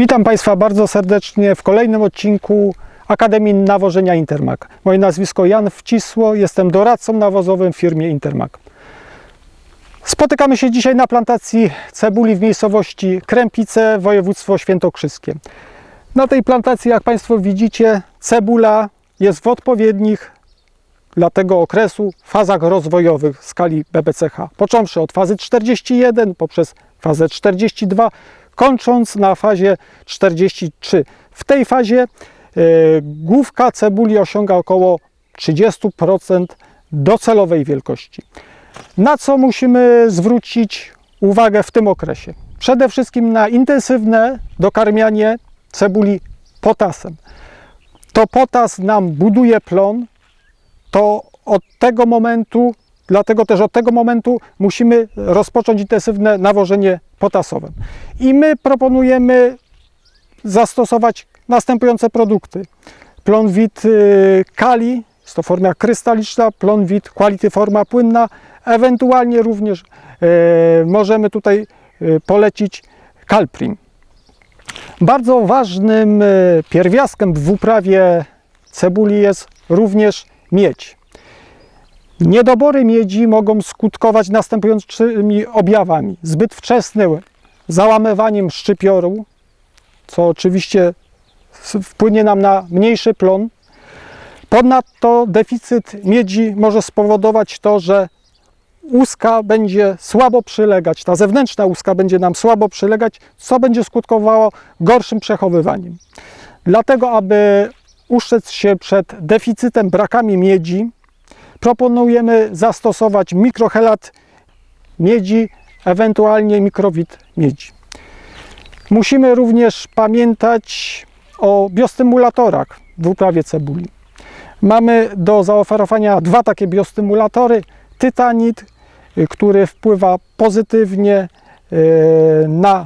Witam Państwa bardzo serdecznie w kolejnym odcinku Akademii Nawożenia Intermak. Moje nazwisko Jan Wcisło, jestem doradcą nawozowym w firmie Intermak. Spotykamy się dzisiaj na plantacji cebuli w miejscowości Krępice, województwo świętokrzyskie. Na tej plantacji, jak Państwo widzicie, cebula jest w odpowiednich dla tego okresu fazach rozwojowych w skali BBCH. Począwszy od fazy 41 poprzez fazę 42, kończąc na fazie 43. W tej fazie e, główka cebuli osiąga około 30% docelowej wielkości. Na co musimy zwrócić uwagę w tym okresie? Przede wszystkim na intensywne dokarmianie cebuli potasem. To potas nam buduje plon, to od tego momentu, dlatego też od tego momentu musimy rozpocząć intensywne nawożenie potasowym. I my proponujemy zastosować następujące produkty. Plonwit y, Kali, jest to forma krystaliczna, Plonwit Quality forma płynna, ewentualnie również y, możemy tutaj y, polecić Calprim. Bardzo ważnym pierwiastkiem w uprawie cebuli jest również miedź. Niedobory miedzi mogą skutkować następującymi objawami. Zbyt wczesnym załamywaniem szczypioru, co oczywiście wpłynie nam na mniejszy plon. Ponadto deficyt miedzi może spowodować to, że łuska będzie słabo przylegać, ta zewnętrzna łuska będzie nam słabo przylegać, co będzie skutkowało gorszym przechowywaniem. Dlatego, aby uszczec się przed deficytem, brakami miedzi, proponujemy zastosować mikrochelat miedzi, ewentualnie mikrowid miedzi. Musimy również pamiętać o biostymulatorach w uprawie cebuli. Mamy do zaoferowania dwa takie biostymulatory. Tytanit, y, który wpływa pozytywnie y, na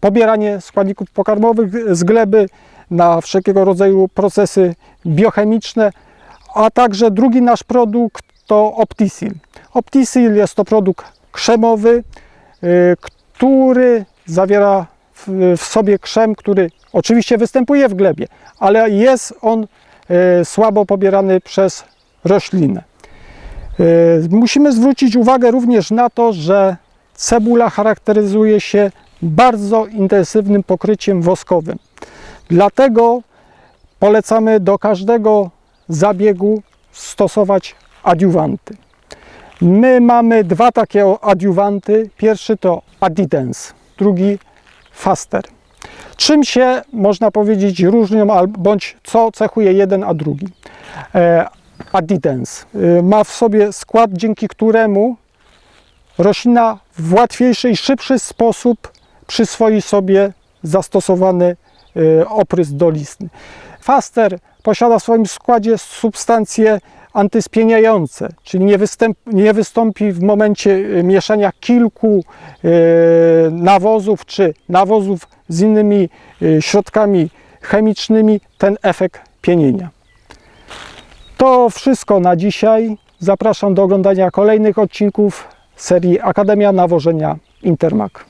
pobieranie składników pokarmowych z gleby, na wszelkiego rodzaju procesy biochemiczne, a także drugi nasz produkt to Optisil. Optisil jest to produkt krzemowy, y, który zawiera w, sobie krzem, który oczywiście występuje w glebie, ale jest on y, słabo pobierany przez roślinę. Y, Musimy zwrócić uwagę również na to, że cebula charakteryzuje się bardzo intensywnym pokryciem woskowym. Dlatego polecamy do każdego zabiegu stosować adiuwanty. My mamy dwa takie adiuwanty. Pierwszy to Adidens, drugi Faster. Czym się, można powiedzieć, różnią, bądź co cechuje jeden a drugi? E, Adidens y, ma w sobie skład, dzięki któremu roślina w łatwiejszy i szybszy sposób przyswoi sobie zastosowany y, oprysk dolistny. Faster posiada w swoim składzie substancje antyspieniające, czyli nie, występ, nie wystąpi w momencie y, mieszania kilku y, nawozów czy nawozów z innymi środkami chemicznymi ten efekt pienienia. To wszystko na dzisiaj. Zapraszam do oglądania kolejnych odcinków serii Akademia Nawożenia Intermak.